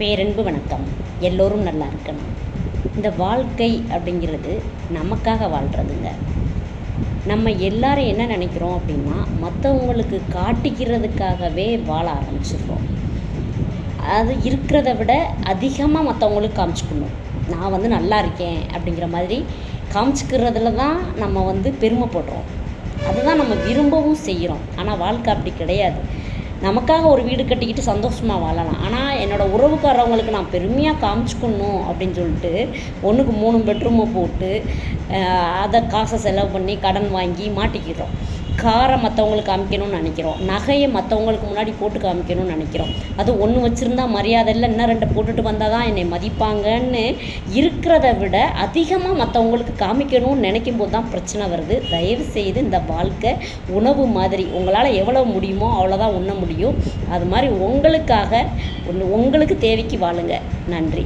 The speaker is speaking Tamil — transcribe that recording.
பேரன்பு வணக்கம். எல்லோரும் நல்லா இருக்கணும். இந்த வாழ்க்கை அப்படிங்கிறது நமக்காக வாழ்கிறதுங்க நம்ம எல்லாரும் என்ன நினைக்கிறோம் அப்படின்னா மற்றவங்களுக்கு காட்டிக்கிறதுக்காகவே வாழ ஆரம்பிச்சிடுறோம். அது இருக்கிறத விட அதிகமாக மற்றவங்களுக்கு காமிச்சிக்கணும். நான் வந்து நல்லா இருக்கேன் அப்படிங்கிற மாதிரி காமிச்சிக்கிறதுல தான் நம்ம வந்து பெருமைப்படுறோம் அதுதான் நம்ம விரும்பவும் செய்கிறோம். ஆனால் வாழ்க்கை அப்படி கிடையாது. நமக்காக ஒரு வீடு கட்டிக்கிட்டு சந்தோஷமாக வாழலாம். ஆனால் என்னோடய உறவுக்காரவங்களுக்கு நான் பெருமையாக காமிச்சிக்கணும் அப்படின்னு சொல்லிட்டு ஒன்றுக்கு மூணு பெட்ரூமை போட்டு அதை காசை செலவு பண்ணி கடன் வாங்கி மாட்டிக்கிறோம். காரை மற்றவங்களுக்கு காமிக்கணும்னு நினைக்கிறோம். நகையை மற்றவங்களுக்கு முன்னாடி போட்டு காமிக்கணும்னு நினைக்கிறோம். அது ஒன்று வச்சுருந்தா மரியாதை இல்லை இன்னும் ரெண்டு போட்டுட்டு வந்தால் தான் என்னை மதிப்பாங்கன்னு இருக்கிறத விட அதிகமாக மற்றவங்களுக்கு காமிக்கணும்னு நினைக்கும் போது தான் பிரச்சனை வருது. தயவு செய்து இந்த வாழ்க்கை உணவு மாதிரி உங்களால் எவ்வளோ முடியுமோ அவ்வளோதான் உண்ண முடியும். அது மாதிரி உங்களுக்காக ஒன்று உங்களுக்கு தேவைக்கு வாழுங்க. நன்றி.